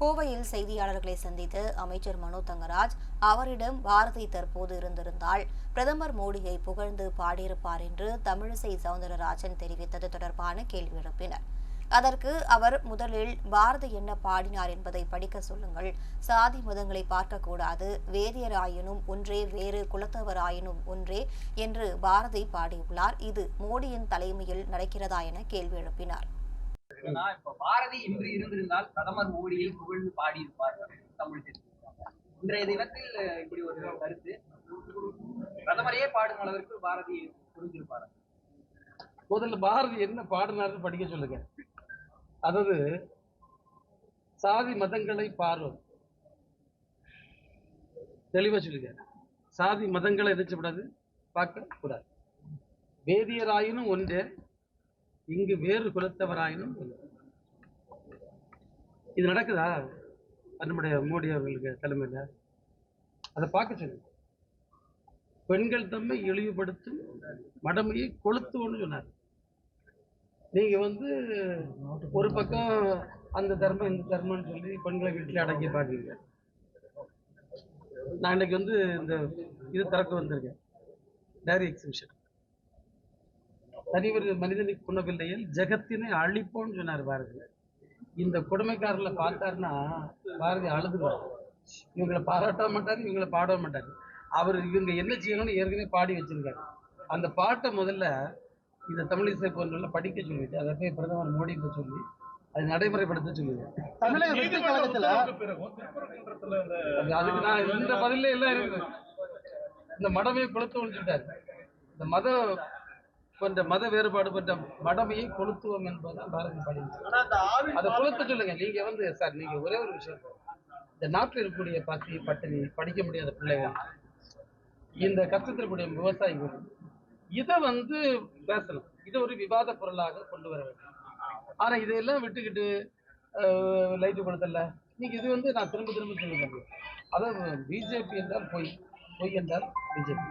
கோவையில் செய்தியாளர்களை சந்தித்து அமைச்சர் மனோ தங்கராஜ் அவரிடம் பாரதி தற்போது இருந்திருந்தால் பிரதமர் மோடியை புகழ்ந்து பாடியிருப்பார் என்று தமிழிசை சவுந்தரராஜன் தெரிவித்தது தொடர்பான கேள்வி எழுப்பினர். அதற்கு அவர் முதலில் பாரதி என்ன பாடினார் என்பதை படிக்க சொல்லுங்கள். சாதி மதங்களை பார்க்கக்கூடாது. வேதியராயினும் ஒன்றே வேறு குலத்தவராயினும் ஒன்றே என்று பாரதி பாடியுள்ளார். இது மோடியின் தலைமையில் நடக்கிறதா என கேள்வி எழுப்பினார். இப்ப பாரதி இன்று இருந்திருந்தால் பிரதமர் மோடியில் புகழ்ந்து பாடியிருப்பார் தமிழ் இன்றைய தினத்தில் இப்படி ஒரு கருத்து. பிரதமரையே பாடும் அளவிற்கு பாரதி புரிஞ்சிருப்பார் முதல்ல பாரதி என்ன பாடினார்னு படிக்க சொல்லுங்க. அதாவது சாதி மதங்களை பார்வை தெளிவா சொல்லுங்க. சாதி மதங்களை என்ன செய்யக்கூடாது பார்க்க கூடாது வேதியராயினும் ஒன்று இங்கு வேறு குலத்தவராயினும் இது நடக்குதா? நம்முடைய மோடி அவர்களுக்கு தலைமையில்? அதை பார்க்க சொல்லுங்க. பெண்கள் தம்மை இழிவுபடுத்தும் மடமையை கொளுத்துவோன்னு சொன்னார். நீங்க வந்து ஒரு பக்கம் அந்த தர்மம் இந்த தர்மம்னு சொல்லி பெண்களை வீட்டில் அடக்கி பார்க்குறீங்க நான் இன்னைக்கு வந்து இந்த இது திறக்க வந்திருக்கேன். டைரி எக்ஸிபிஷன் தனிவர் மனிதனுக்கு குணவில்லையில் ஜெகத்தினை அழிப்போம்னு சொன்னார் பாரதி இந்த கொடுமைக்காரர்களை பார்த்தாருன்னா பாரதி அழுதுவார் இவங்களை பாராட்ட மாட்டாரு இவங்களை பாட மாட்டாரு. அவர் இவங்க என்ன செய்யணும்னு ஏற்கனவே பாடி வச்சிருக்காரு. அந்த பாட்டை முதல்ல இந்த தமிழிசை போன்றவங்கள படிக்க சொல்லிட்டு அதை போய் பிரதமர் மோடிகிட்ட சொல்லி அதை நடைமுறைப்படுத்த சொல்லுங்க தமிழக வெற்றி கழகத்துல அது- அதுக்கு நான் இந்த பதில எல்லாம் இந்த மடமையை கொளுத்துவோம்னு சொல்லிட்டாரு. இந்த மத கொண்ட மத வேறுபாடு கொண்ட மடமையை கொளுத்துவோம் என்பதுதான் பாரதி பாடி அதை கொளுத்த சொல்லுங்க. நீங்க வந்து சார் நீங்க ஒரே ஒரு விஷயம் இந்த நாட்டில் இருக்கக்கூடிய பசி பட்டினி படிக்க முடியாத பிள்ளைகள் இந்த கஷ்டத்தில் இருக்கக்கூடிய விவசாயிகள் இதை வந்து பேசணும். இதை ஒரு விவாத பொருளாக கொண்டு வர வேண்டும். ஆனா இதையெல்லாம் விட்டுக்கிட்டு லைட்டு கொடுத்தல நீங்க இது வந்து நான் திரும்ப திரும்ப சொல்லுவேன். அதாவது பிஜேபி என்றால் பொய். பொய் என்றால் பிஜேபி.